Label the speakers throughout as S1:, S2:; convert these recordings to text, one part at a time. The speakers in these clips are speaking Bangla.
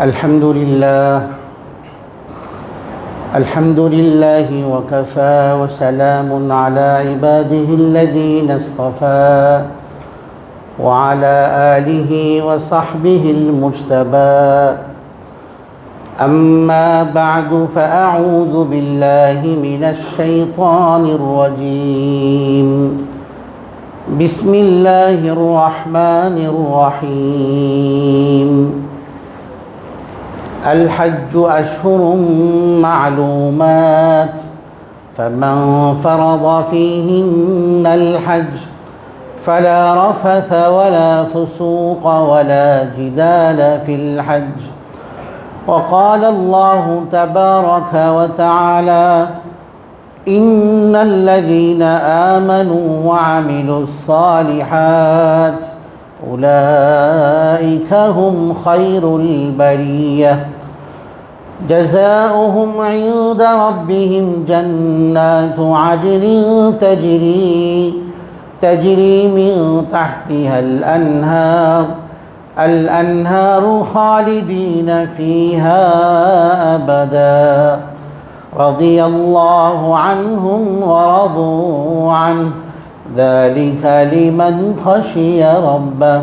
S1: الحمد لله. الحمد لله وكفى وسلام على عباده الذين اصطفى وعلى آله وصحبه المجتبى. أما بعد فأعوذ بالله من الشيطان الرجيم. بسم الله الرحمن الرحيم. الحج أشهر معلومات فمن فرض فيهن الحج فلا رفث ولا فسوق ولا جدال في الحج. وقال الله تبارك وتعالى إن الذين آمنوا وعملوا الصالحات أولئك هم خير البرية. جزاؤهم عند ربهم جنات عدن تجري تجري من تحتها الأنهار الأنهار خالدين فيها أبدا. رضي الله عنهم ورضوا عنه. ذلك لمن خشي ربه.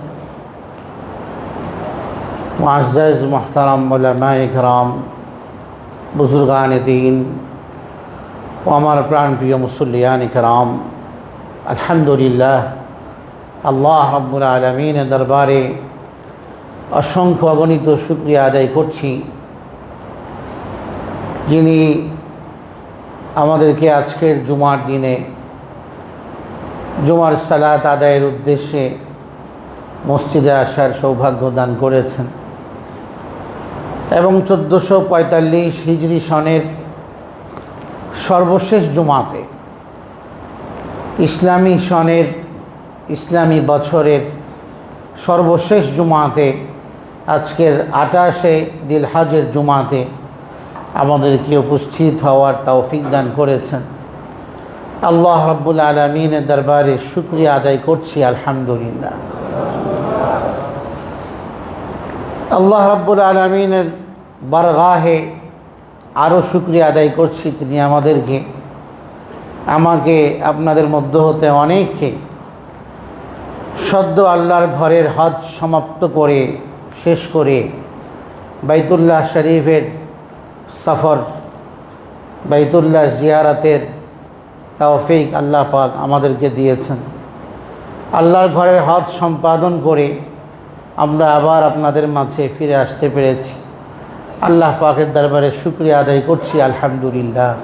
S1: معزز محترم علماء کرام বুজুর্গান দিন ও আমার প্রাণপ্রিয় মুসল্লিয়ান کرام আলহামদুলিল্লাহ আল্লাহ রব্বুল আলমিনের দরবারে অসংখ্য অগণিত শুক্রিয়া আদায় করছি যিনি আমাদেরকে আজকের জুমার দিনে জুমার সালাত আদায়ের উদ্দেশ্যে মসজিদে আসার সৌভাগ্য দান করেছেন এবং চোদ্দোশো পঁয়তাল্লিশ হিজড়ি সনের সর্বশেষ জুমাতে ইসলামী সনের ইসলামী বছরের সর্বশেষ জুমাতে, আজকের আটাশে দিলহাজের জুমাতে আমাদেরকে উপস্থিত হওয়ার তৌফিক দান করেছেন। আল্লাহ রব্বুল আলমিনের দরবারে শুক্রিয়া আদায় করছি, আলহামদুলিল্লাহ। আল্লাহ রব্বুল আলমিনের বারগাহে আরও শুক্রিয়া আদায় করছি তিনি আমাদেরকে, আমাকে, আপনাদের মধ্য হতে অনেককে সদ্য আল্লাহর ঘরের হজ সমাপ্ত করে, শেষ করে বাইতুল্লাহ শরীফের সফর, বাইতুল্লাহ জিয়ারাতের তৌফিক আল্লাহ পাক আমাদেরকে দিয়েছেন। আল্লাহর ঘরের হজ সম্পাদন করে আমরা আবার আপনাদের মাঝে ফিরে আসতে পেরেছি। আল্লাহ পাকের দরবারে শুক্রিয়া আদায় করছি, আলহামদুলিল্লাহ।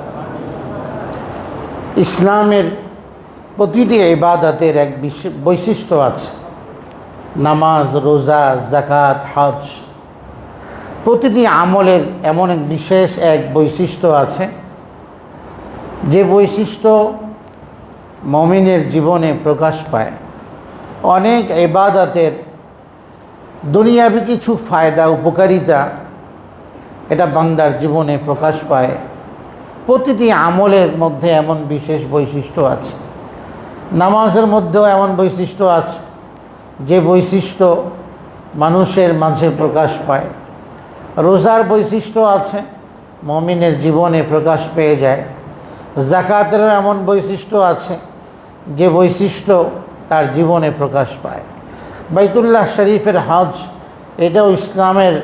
S1: ইসলামের প্রতিটি ইবাদতের এক বৈশিষ্ট্য আছে। নামাজ, রোজা জাকাত হজ। প্রতিটি আমলের এমন এক বিশেষ এক বৈশিষ্ট্য আছে। যে বৈশিষ্ট্য মমিনের জীবনে প্রকাশ পায়। অনেক এবাদতের দুনিয়াবি কিছু ফায়দা, উপকারিতা, এটা বান্দার জীবনে প্রকাশ পায়। প্রতিটি আমলের মধ্যে এমন বিশেষ বৈশিষ্ট্য আছে। নামাজের মধ্যেও এমন বৈশিষ্ট্য আছে, যে বৈশিষ্ট্য মানুষের মাঝে প্রকাশ পায়। রোজার বৈশিষ্ট্য আছে, মমিনের জীবনে প্রকাশ পেয়ে যায়। জাকাতেরও এমন বৈশিষ্ট্য আছে, যে বৈশিষ্ট্য তার জীবনে প্রকাশ পায়। বাইতুল্লাহ শরীফের হজ, এটাও ইসলামের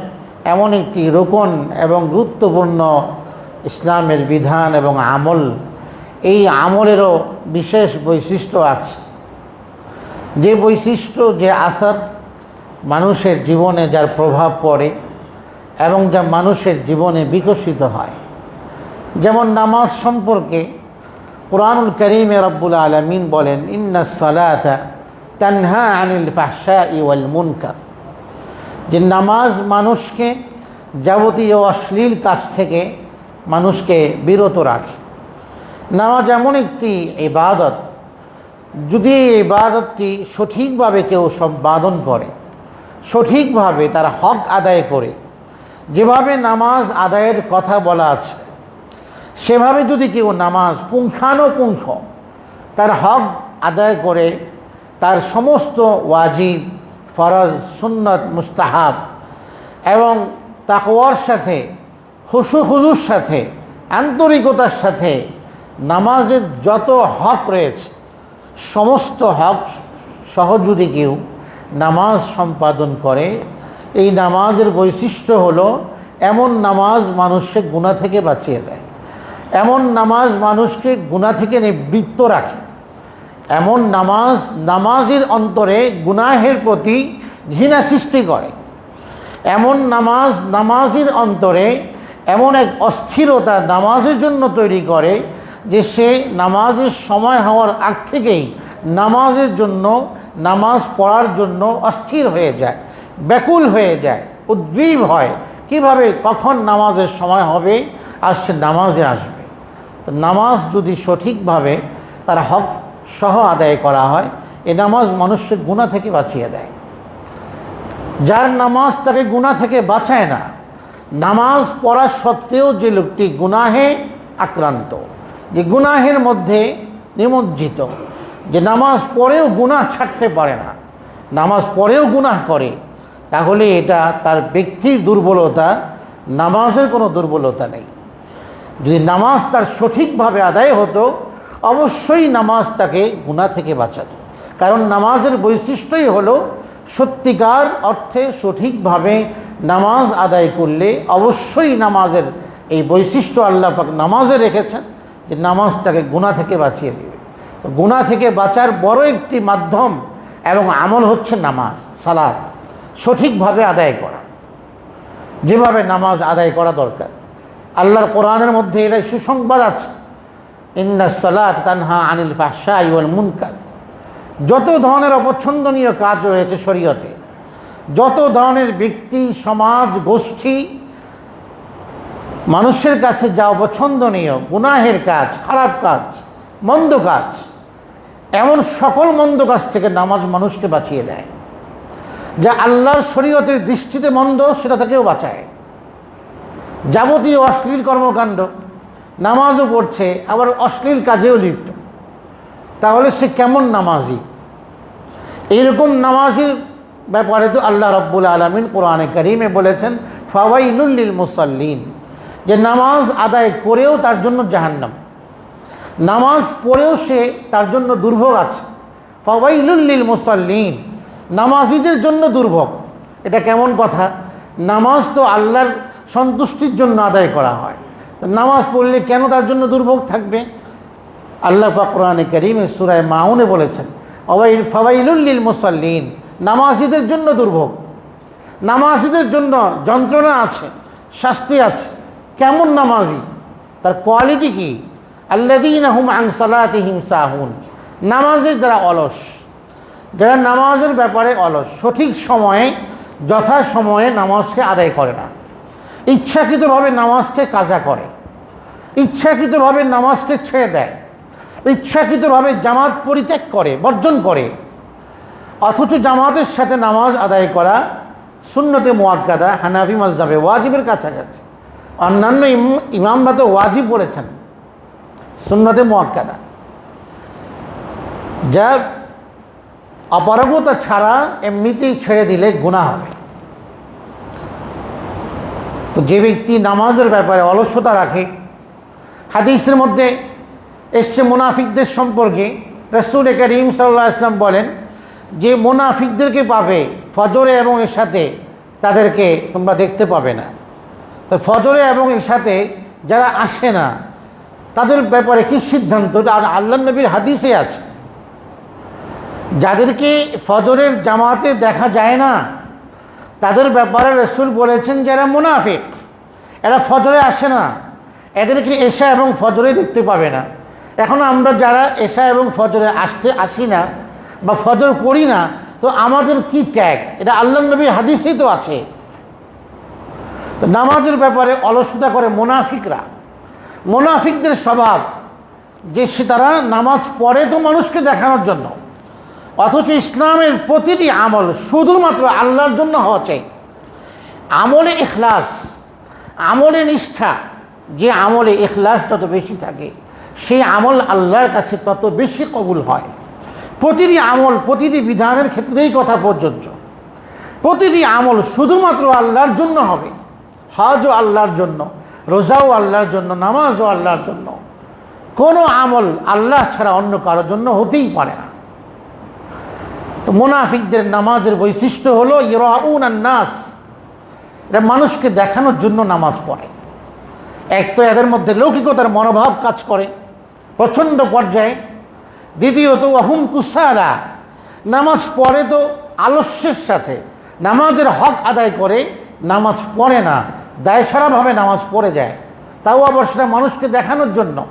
S1: এমন একটি রোকন এবং গুরুত্বপূর্ণ ইসলামের বিধান এবং আমল। এই আমলেরও বিশেষ বৈশিষ্ট্য আছে। যে বৈশিষ্ট্য যে আসার মানুষের জীবনে যার প্রভাব পড়ে এবং যা মানুষের জীবনে বিকশিত হয়। যেমন নামাজ সম্পর্কে কোরআনুল করিমে রব্বুল আলমিন বলেন, ইন্না সালাতা তানহা আনিল ফাহসা ইওয়াল মুনকার। যে নামাজ মানুষকে যাবতীয় অশ্লীল কাজ থেকে মানুষকে বিরত রাখে। নামাজ এমন একটি ইবাদত, যদি এই ইবাদতটি সঠিকভাবে কেউ সম্পাদন করে, সঠিকভাবে তার হক আদায় করে, যেভাবে নামাজ আদায়ের কথা বলা আছে, সেভাবে যদি কেউ নামাজ পুঙ্খানুপুঙ্খ তার হক আদায় করে তার সমস্ত ওয়াজিব, ফরজ, সুন্নত, মুস্তাহাব এবং তাকওয়ার সাথে, খুশু খুজুর সাথে, আন্তরিকতার সাথে নামাজের যত হক রয়েছে, সমস্ত হক সহ যদি কেউ নামাজ সম্পাদন করে। এই নামাজের বৈশিষ্ট্য হলো এমন নামাজ মানুষকে গুণা থেকে বাঁচিয়ে দেয়। এমন নামাজ মানুষকে গুণা থেকে নিবৃত্ত রাখে। এমন নামাজ, নামাজের অন্তরে গুনাহের প্রতি ঘৃণা সৃষ্টি করে। এমন নামাজ, নামাজের অন্তরে এমন এক অস্থিরতা নামাজের জন্য তৈরি করে যে সে নামাজের সময় হওয়ার আগ থেকেই নামাজের জন্য, নামাজ পড়ার জন্য অস্থির হয়ে যায়, ব্যাকুল হয়ে যায়, উদ্গ্রীব হয়। কীভাবে? কখন নামাজের সময় হবে আর সে নামাজে আসবে? নামাজ যদি সঠিকভাবে তার হক সহ আদায় করা হয়। এ নামাজ মানুষের গুণা থেকে বাঁচিয়ে দেয়। যার নামাজ তাকে গুণা থেকে বাঁচায় না। নামাজ পড়া সত্ত্বেও যে লোকটি গুনাহে আক্রান্ত, যে গুনাহের মধ্যে নিমজ্জিত, যে নামাজ পড়েও গুনাহ ছাড়তে পারে না, নামাজ পড়েও গুনাহ করে, তাহলে এটা তার ব্যক্তির দুর্বলতা, নামাজের কোনো দুর্বলতা নেই। যদি নামাজ তার সঠিকভাবে আদায় হতো অবশ্যই নামাজ তাকে গুণা থেকে বাঁচাত। কারণ নামাজের বৈশিষ্ট্যই হলো, সত্যিকার অর্থে সঠিকভাবে নামাজ আদায় করলে অবশ্যই নামাজের এই বৈশিষ্ট্য আল্লাহ পাক নামাজে রেখেছেন যে নামাজ তাকে গুণা থেকে বাঁচিয়ে দেবে। তো গুণা থেকে বাঁচার বড় একটি মাধ্যম এবং আমল হচ্ছে নামাজ সালাদ সঠিকভাবে আদায় করা। যেভাবে নামাজ আদায় করা দরকার। আল্লাহর কোরআনের মধ্যে এটা সুসংবাদ আছে। তানহা আনিল যত ধরনের অপছন্দনীয় কাজ রয়েছে শরীয়তে, যত ধরনের ব্যক্তি, সমাজ, গোষ্ঠী, মানুষের কাছে যা অপছন্দনীয়, গুনাহের কাজ, খারাপ কাজ, মন্দ কাজ, এমন সকল মন্দ কাজ থেকে নামাজ মানুষকে বাঁচিয়ে দেয়। যা আল্লাহর শরীয়তের দৃষ্টিতে মন্দ, সেটা থেকেও বাঁচায়। যাবতীয় অশ্লীল কর্মকাণ্ড নামাজও পড়ছে, আবার অশ্লীল কাজেও লিপ্ত। তাহলে সে কেমন নামাজি? এইরকম নামাজির ব্যাপারে তো আল্লাহ রব্বুল আলমিন কোরআনে করিমে বলেছেন ফাওয়াইনুল্লিল মুসাল্লিন। যে নামাজ আদায় করেও তার জন্য জাহান্নাম। নামাজ পড়েও সে তার জন্য দুর্ভোগ আছে। ফাওয়াইলুল্লিল মুসাল্লিন। নামাজিদের জন্য দুর্ভোগ। এটা কেমন কথা? নামাজ তো আল্লাহর সন্তুষ্টির জন্য আদায় করা হয়। নামাজ পড়লে কেন তার জন্য দুর্ভোগ থাকবে? আল্লাহ কোরআনে করিমে সুরায় মাউনে বলেছেন অবাইল ফাওয়াইলুল্লিল মুসাল্লিন নামাজিদের জন্য দুর্ভোগ। নামাজিদের জন্য যন্ত্রণা আছে, শাস্তি আছে। কেমন নামাজি? তার কোয়ালিটি কি? আল্লাদিন হুম আং সালাতিহিম সাহুন। নামাজের যারা অলস। যারা নামাজের ব্যাপারে অলস, সঠিক সময়ে যথা সময়ে নামাজকে আদায় করে না। ইচ্ছাকৃতভাবে নামাজকে কাজা করে। ইচ্ছাকৃতভাবে নামাজকে ছেড়ে দেয়, ইচ্ছাকৃতভাবে জামাত পরিত্যাগ করে, বর্জন করে। অথচ জামাতের সাথে নামাজ আদায় করা সুন্নতে মোয়াক্কাদা হানাফি মজাবে ওয়াজিবের কাছাকাছি। অন্যান্য ইম- ইমামরা তো ওয়াজিব বলেছেন শূন্যতে মোয়াক্কাদা যা অপারগতা ছাড়া এমনিতেই ছেড়ে দিলে গুণা হবে। তো যে ব্যক্তি নামাজের ব্যাপারে অলসতা রাখে হাদিসের মধ্যে এসছে মুনাফিকদের সম্পর্কে। রসুল করিম সাল্লাহ ইসলাম বলেন, যে মুনাফিকদেরকে পাবে ফজরে এবং এর সাথে তাদেরকে তোমরা দেখতে পাবে না। তো ফজরে এবং এর সাথে যারা আসে না, তাদের ব্যাপারে কি সিদ্ধান্ত? আর আল্লাহ নবীর হাদিসে আছে। যাদেরকে ফজরের জামাতে দেখা যায় না, তাদের ব্যাপারে রসুল বলেছেন যারা মুনাফিক, এরা ফজরে আসে না। এদেরকে এশা এবং ফজরে দেখতে পাবে না? এখন আমরা যারা এশা এবং ফজরে আসতে আসি না বা ফজর পড়ি না, তো আমাদের কি ট্যাগ এটা আল্লাহ নবী হাদিসেই তো আছে। তো নামাজের ব্যাপারে অলসতা করে মোনাফিকরা। মোনাফিকদের স্বভাব যে সে তারা নামাজ পড়ে তো মানুষকে দেখানোর জন্য। অথচ ইসলামের প্রতিটি আমল শুধুমাত্র আল্লাহর জন্য হওয়া চাই। আমলে ইখলাস, আমলে নিষ্ঠা যে আমলে এখলাস যত বেশি থাকে, সেই আমল আল্লাহর কাছে তত বেশি কবুল হয়। প্রতিটি আমল প্রতিটি বিধানের ক্ষেত্রেই কথা প্রযোজ্য। প্রতিটি আমল শুধুমাত্র আল্লাহর জন্য হবে। হজও আল্লাহর জন্য, রোজাও আল্লাহর জন্য, নামাজও আল্লাহর জন্য। কোনো আমল আল্লাহ ছাড়া অন্য কারোর জন্য হতেই পারে না। তো মোনাফিকদের নামাজের বৈশিষ্ট্য হলো ইরাউন নাস। এরা মানুষকে দেখানোর জন্য নামাজ পড়ে। এক তো এদের মধ্যে লৌকিকতার মনোভাব কাজ করে। প্রচণ্ড পর্যায়ে। দ্বিতীয়ত অহুম কুসারা নামাজ পড়ে তো আলস্যের সাথে। নামাজের হক আদায় করে, নামাজ পড়ে না। দায়সারাভাবে নামাজ পড়ে যায়। তাও আবার সেটা মানুষকে দেখানোর জন্য।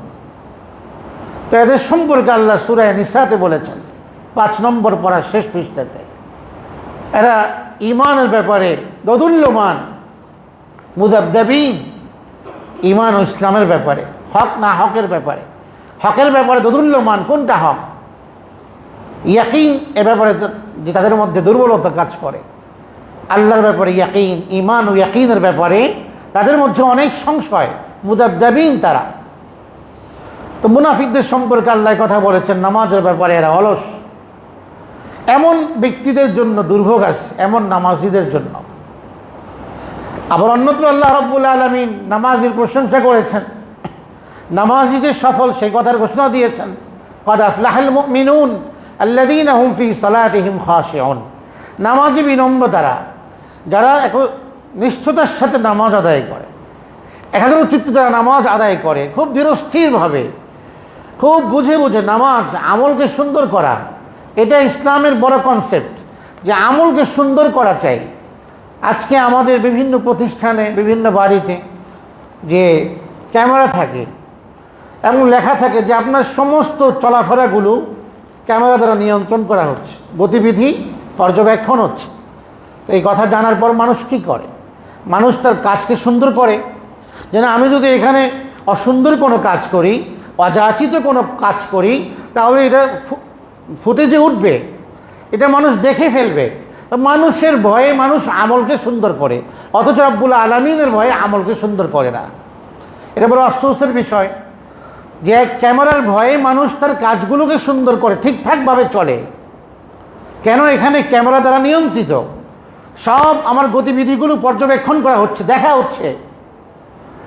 S1: তো এদের সম্পর্কে আল্লাহ সুরায় নিসাতে বলেছেন। পাঁচ নম্বর পড়ার শেষ পৃষ্ঠাতে। এরা ইমানের ব্যাপারে দদুল্যমান মুদাবদাবিন ইমান ও ইসলামের ব্যাপারে, হক না হকের ব্যাপারে। হকের ব্যাপারে দদুল্যমান কোনটা হক? ইয়াকিন এ ব্যাপারে যে তাদের মধ্যে দুর্বলতা কাজ করে। আল্লাহর ব্যাপারে ইয়াকিন, ইমান ও ইয়াকিনের ব্যাপারে তাদের মধ্যে অনেক সংশয়, মুদাবদাবিন তারা। তো মুনাফিকদের সম্পর্কে আল্লাহ কথা বলেছেন, নামাজের ব্যাপারে এরা অলস। এমন ব্যক্তিদের জন্য দুর্ভোগ আছে, এমন নামাজিদের জন্য। আবার অন্যত্র আল্লাহ রব্বুল আলমিন নামাজির প্রশংসা করেছেন। নামাজি যে সফল, সেই কথার ঘোষণা দিয়েছেন। কদ আফলাহাল মিনুন আল্লাদিন হুম ফি সালাতিহিম খাশিউন নামাজি বিনম্র তারা, যারা এক নিষ্ঠতার সাথে নামাজ আদায় করে। একাগ্র চিত্তে তারা নামাজ আদায় করে, খুব ধীরস্থিরভাবে, খুব বুঝে বুঝে নামাজ আমলকে সুন্দর করা। এটা ইসলামের বড় কনসেপ্ট যে আমলকে সুন্দর করা চাই। আজকে আমাদের বিভিন্ন প্রতিষ্ঠানে, বিভিন্ন বাড়িতে যে ক্যামেরা থাকে এবং লেখা থাকে যে আপনার সমস্ত চলাফেরাগুলো ক্যামেরা দ্বারা নিয়ন্ত্রণ করা হচ্ছে, গতিবিধি পর্যবেক্ষণ হচ্ছে। তো এই কথা জানার পর মানুষ কী করে? মানুষ তার কাজকে সুন্দর করে। যেন আমি যদি এখানে অসুন্দর কোনো কাজ করি, অযাচিত কোনো কাজ করি, তাহলে এটা ফুটেজে উঠবে। এটা মানুষ দেখে ফেলবে। মানুষের ভয়ে মানুষ আমলকে সুন্দর করে, অথচ আব্বুল আলমিনের ভয়ে আমলকে সুন্দর করে না। এটা বড় আফসোসের বিষয় যে ক্যামেরার ভয়ে মানুষ তার কাজগুলোকে সুন্দর করে ঠিকঠাকভাবে চলে। কেন এখানে ক্যামেরা দ্বারা নিয়ন্ত্রিত? সব আমার গতিবিধিগুলো পর্যবেক্ষণ করা হচ্ছে, দেখা হচ্ছে।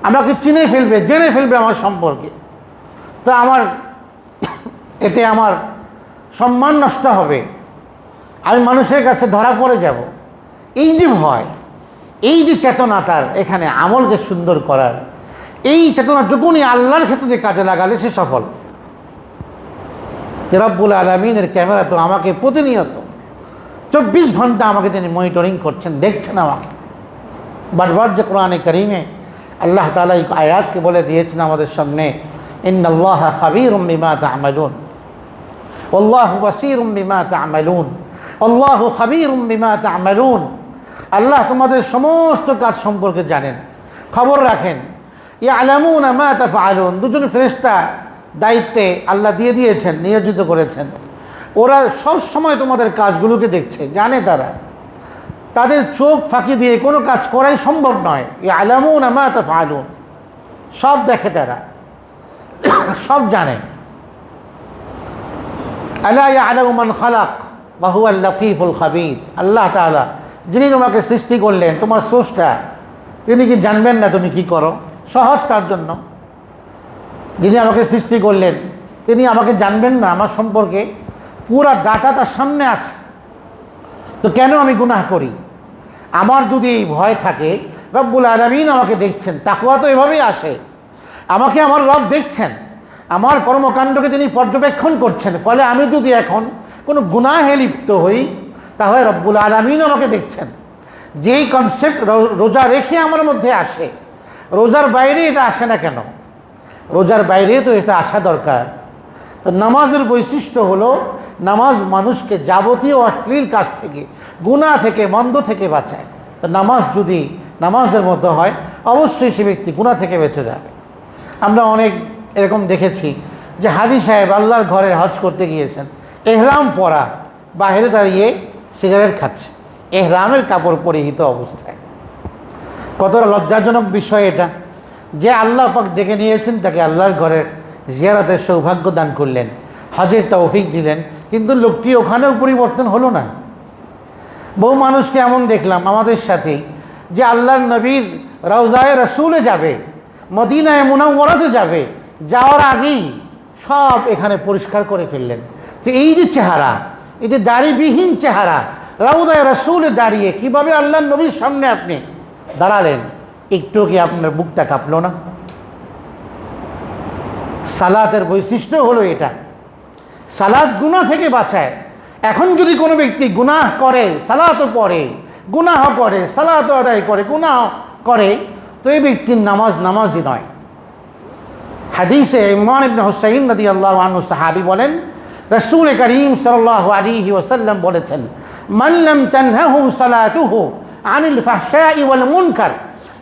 S1: আমাকে চিনে ফেলবে, জেনে ফেলবে আমার সম্পর্কে? তো আমার, এতে আমার সম্মান নষ্ট হবে। আমি মানুষের কাছে ধরা পড়ে যাব। এই যে ভয়, এই যে চেতনাটার এখানে আমলকে সুন্দর করার, এই চেতনাটুকুনি আল্লাহর ক্ষেত্রে কাজে লাগালে সে সফল। রব্বুল আলমিনের ক্যামেরা তো আমাকে প্রতিনিয়ত চব্বিশ ঘণ্টা আমাকে তিনি মনিটরিং করছেন, দেখছেন আমাকে। বারবার যে কোরআনে করিমে আল্লাহ তালা আয়াতকে বলে দিয়েছেন আমাদের সামনে ইন্নআল্লাহ খাবির বিমা তামালুন আল্লাহ বাসির বিমা তামালুন। আল্লাহ আল্লাহ তোমাদের সমস্ত কাজ সম্পর্কে জানেন, খবর রাখেন। ইয়া আলামুন তাফআলুন। দুজন ফেরেশতা দায়িত্বে আল্লাহ দিয়ে দিয়েছেন, নিয়োজিত করেছেন। ওরা সব সময় তোমাদের কাজগুলোকে দেখছে, জানে তারা। তাদের চোখ ফাঁকি দিয়ে কোনো কাজ করাই সম্ভব নয়। ইয়া আলামুন তাফআলুন। সব দেখে তারা। সব জানে। আলা মান খালাক? হুয়া আল-লাতীফুল খাবীর, আল্লাহ তাআলা, যিনি তোমাকে সৃষ্টি করলেন, তোমার স্রষ্টা, তিনি কি জানবেন না তুমি কি করো? সহজ তার জন্য। যিনি আমাকে সৃষ্টি করলেন, তিনি আমাকে জানবেন না, আমার সম্পর্কে পুরা ডাটা তার সামনে আছে। তো কেন আমি গুনাহ করি? আমার যদি এই ভয় থাকে, রব্বুল আলমিন আমাকে দেখছেন তাকুয়া তো এভাবেই আসে। আমাকে আমার রব দেখছেন, আমার কর্মকাণ্ডকে তিনি পর্যবেক্ষণ করছেন, ফলে আমি যদি এখন কোনো গুনাহে লিপ্ত হই, তাহলে রব্বুল আলমিন আমাকে দেখছেন। যেই কনসেপ্ট রোজা রেখে আমার মধ্যে আসে, রোজার বাইরে এটা আসে না কেন? রোজার বাইরে তো এটা আসা দরকার। তো নামাজের বৈশিষ্ট্য হলো, নামাজ মানুষকে যাবতীয় অশ্লীল কাজ থেকে গুণা থেকে, মন্দ থেকে বাঁচায়। তো নামাজ যদি নামাজের মধ্যে হয়, অবশ্যই সে ব্যক্তি গুণা থেকে বেঁচে যাবে। আমরা অনেক এরকম দেখেছি যে হাজি সাহেব আল্লাহর ঘরে হজ করতে গিয়েছেন। এহরাম পরা বাইরে দাঁড়িয়ে সিগারেট খাচ্ছে। এহরামের কাপড় পরিহিত অবস্থায়। কতটা লজ্জাজনক বিষয় এটা যে আল্লাহ পাক ডেকে নিয়েছেন, তাকে আল্লাহর ঘরের জিয়ারতের সৌভাগ্য দান করলেন, হজের তৌফিক দিলেন, কিন্তু লোকটি ওখানেও পরিবর্তন হলো না। বহু মানুষকে এমন দেখলাম আমাদের সাথে যে আল্লাহর নবীর রওজায় রসুলে যাবে, মদিনায় মুনাওয়ারাতে যাবে, যাওয়ার আগেই সব এখানে পরিষ্কার করে ফেললেন। তো এই যে চেহারা, এই যে দাড়িবিহীন চেহারা, রাউদায় রসুলে দাঁড়িয়ে, কীভাবে আল্লাহ নবীর সামনে আপনি দাঁড়ালেন? একটু কি আপনার বুকটা কাঁপলো না? সালাতের বৈশিষ্ট্য হলো এটা। সালাদ গুনাহ থেকে বাঁচায়। এখন যদি কোনো ব্যক্তি গুনাহ করে সালাতও পড়ে, গুনাহ করে সালাত আদায় করে, গুনাহ করে, তো এই ব্যক্তির নামাজ নামাজই নয়। হাদিসে ইবনে হুসাইন নদী আল্লাহ সাহাবি বলেন রসুল করিম সাল্লাল্লাহু আলাইহি ওয়াসাল্লাম বলেছেন মাল্লাম তানহাহু সালাতুহু আনিল ফাহশাই ওয়াল মুনকার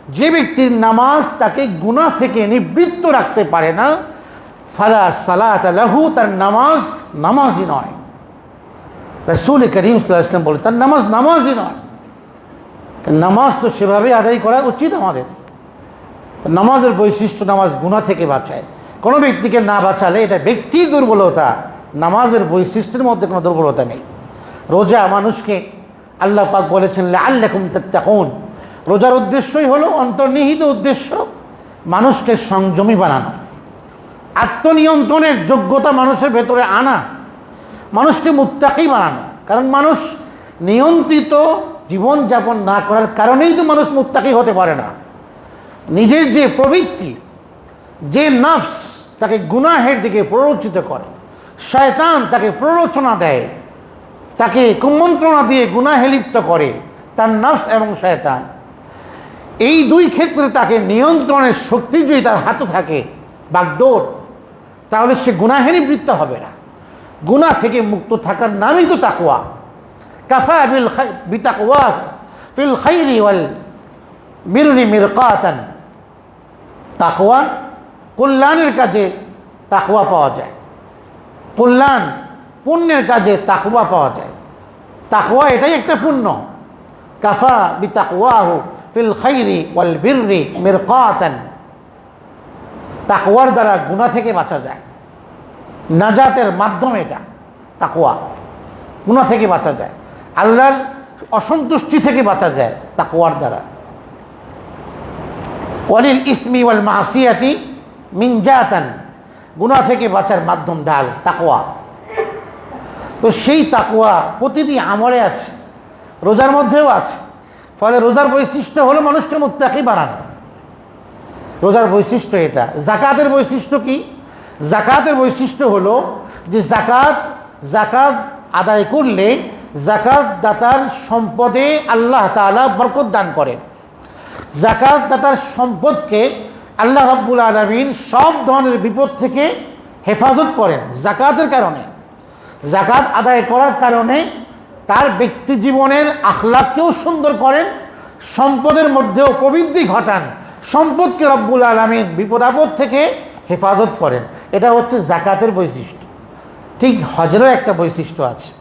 S1: যে ব্যক্তির নামাজ তাকে গুনাহ থেকে নিবৃত্ত রাখতে পারে না, ফালা সালাত লাহু, তার নামাজ নামাজই নয়। রসুল করিম সাল্লাহ ইসলাম বলে তার নামাজ নামাজই নয়। নামাজ তো সেভাবে আদায় করা উচিত আমাদের। নামাজের বৈশিষ্ট্য নামাজ গুণা থেকে বাঁচায়। কোনো ব্যক্তিকে না বাঁচালে এটা ব্যক্তি দুর্বলতা। নামাজের বৈশিষ্ট্যের মধ্যে কোনো দুর্বলতা নেই। রোজা মানুষকে আল্লাহ পাক বলেছেন আল্লাহম তখন রোজার উদ্দেশ্যই হলো অন্তর্নিহিত উদ্দেশ্য মানুষকে সংযমী বানানো। আত্মনিয়ন্ত্রণের যোগ্যতা মানুষের ভেতরে আনা। মানুষকে মুত্তাকি বানানো। কারণ মানুষ নিয়ন্ত্রিত জীবনযাপন না করার কারণেই তো মানুষ মুত্তাকি হতে পারে না। নিজের যে প্রবৃত্তি, যে নফস, তাকে গুনাহের দিকে প্ররোচিত করে। শয়তান তাকে প্ররোচনা দেয়, তাকে কুমন্ত্রণা দিয়ে গুনাহে লিপ্ত করে, তার নফস এবং শয়তান। এই দুই ক্ষেত্রে তাকে নিয়ন্ত্রণের শক্তি যদি তার হাতে থাকে, বাগডোর, তাহলে সে গুনাহে নিবৃত্ত হবে না। গুনাহ থেকে মুক্ত থাকার নামই তো তাকুয়া কাফা বিল বিতাকুয়া ফিল খাইরি ওয়াল বিরুনি মিরকাতান। তাকওয়া কল্যাণের কাজে তাকওয়া পাওয়া যায়। কল্যাণ পুণ্যের কাজে তাকওয়া পাওয়া যায়। তাকওয়া এটাই একটা পুণ্য। কাফা বি তাকওয়াহু ফিল খাইরি ওয়াল বিররি মিরকাতান। তাকওয়ার দ্বারা গুনাহ থেকে বাঁচা যায়। নাজাতের মাধ্যম এটা, তাকওয়া। গুনাহ থেকে বাঁচা যায়। আল্লাহর অসন্তুষ্টি থেকে বাঁচা যায় তাকওয়ার দ্বারা। ওয়ালিল ইসমি ওয়াল মাসিয়াতি মিনজাতান। গুনাহ থেকে বাঁচার মাধ্যম ডাল তাকোয়া তো সেই তাকোয়া প্রতিটি আমলে আছে, রোজার মধ্যেও আছে। ফলে রোজার বৈশিষ্ট্য হলো মানুষকে মুত্তাকি বানানো। রোজার বৈশিষ্ট্য এটা। জাকাতের বৈশিষ্ট্য কি? জাকাতের বৈশিষ্ট্য হলো যে জাকাত জাকাত আদায় করলে জাকাত দাতার সম্পদে আল্লাহ তাআলা বরকত দান করেন। জাকাত দাতার সম্পদকে আল্লাহ রাব্বুল আলমিন সব ধরনের বিপদ থেকে হেফাজত করেন জাকাতের কারণে। জাকাত আদায় করার কারণে তার ব্যক্তি জীবনের আখলাককেও সুন্দর করেন, সম্পদের মধ্যেও প্রবৃদ্ধি ঘটান, সম্পদকে রব্বুল আলমিন বিপদ আপদ থেকে হেফাজত করেন। এটা হচ্ছে জাকাতের বৈশিষ্ট্য। ঠিক হজরের একটা বৈশিষ্ট্য আছে।